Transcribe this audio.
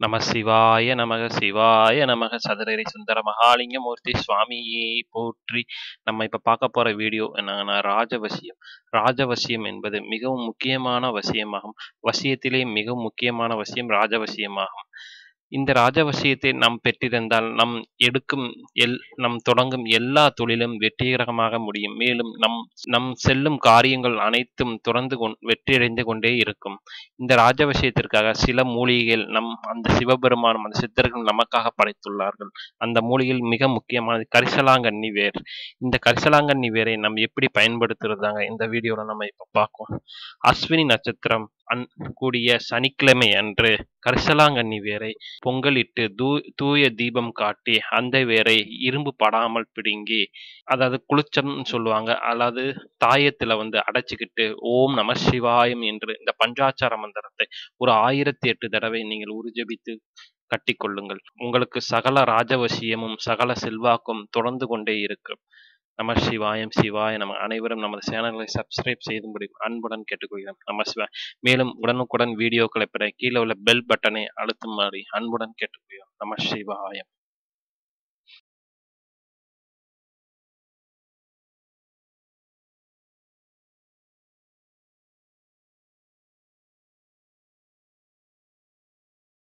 நம சிவாய நமக சிவாய நமக சதுரரி சுந்தர மகாலிங்கமூர்த்தி சுவாமியே போற்றி. நம்ம இப்போ பார்க்க போகிற வீடியோ என்னன்னா ராஜவசியம். ராஜவசியம் என்பது மிகவும் முக்கியமான வசியமாகும். வசியத்திலே மிகவும் முக்கியமான வசியம் ராஜவசியமாகும். இந்த ராஜவசியத்தை நாம் பெற்றிருந்தால் நம் எடுக்கும் எல் நம் தொடங்கும் எல்லா தொழிலும் வெற்றிகரமாக முடியும். மேலும் நம் நம் செல்லும் காரியங்கள் அனைத்தும் தொடர்ந்து கொண் வெற்றியடைந்து கொண்டே இருக்கும். இந்த ராஜவசியத்திற்காக சில மூலிகைகள் நம் அந்த சிவபெருமானும் அந்த சித்தர்கள் நமக்காக படைத்துள்ளார்கள். அந்த மூலிகையில் மிக முக்கியமானது கரிசலாங்கண்ணி வேர். இந்த கரிசலாங்கண்ணி வேரை நம் எப்படி பயன்படுத்துறதாங்க இந்த வீடியோவில் நம்ம இப்போ பார்ப்போம் அஸ்வினி நட்சத்திரம். அன் கூடிய சனிக்கிழமை அன்று கரிசலாங்கண்ணி வேரை பொங்கலிட்டு தூ தூய தீபம் காட்டி அந்த வேரை இரும்பு படாமல் பிடுங்கி அதாவது குளிச்சம்னு சொல்லுவாங்க அதாவது தாயத்தில் வந்து அடைச்சிக்கிட்டு ஓம் நம சிவாயம் என்று இந்த பஞ்சாச்சார மந்திரத்தை ஒரு ஆயிரத்தி எட்டு தடவை நீங்கள் உருஜபித்து கட்டிக்கொள்ளுங்கள். உங்களுக்கு சகல ராஜவசியமும் சகல செல்வாக்கும் தொடர்ந்து கொண்டே இருக்கும். நம சிவாயம் சிவாய நம்ம அனைவரும் நமது சேனல்களை சப்ஸ்கிரைப் செய்தும்படி அன்புடன் கேட்டுக்கொள்கிறோம் நம சிவாய் மேலும் உடனுக்குடன் வீடியோக்களை பெற கீழே உள்ள பெல் பட்டனை அழுத்துமாறு அன்புடன் கேட்டுக்கொள்கிறோம் நம சிவாயம்.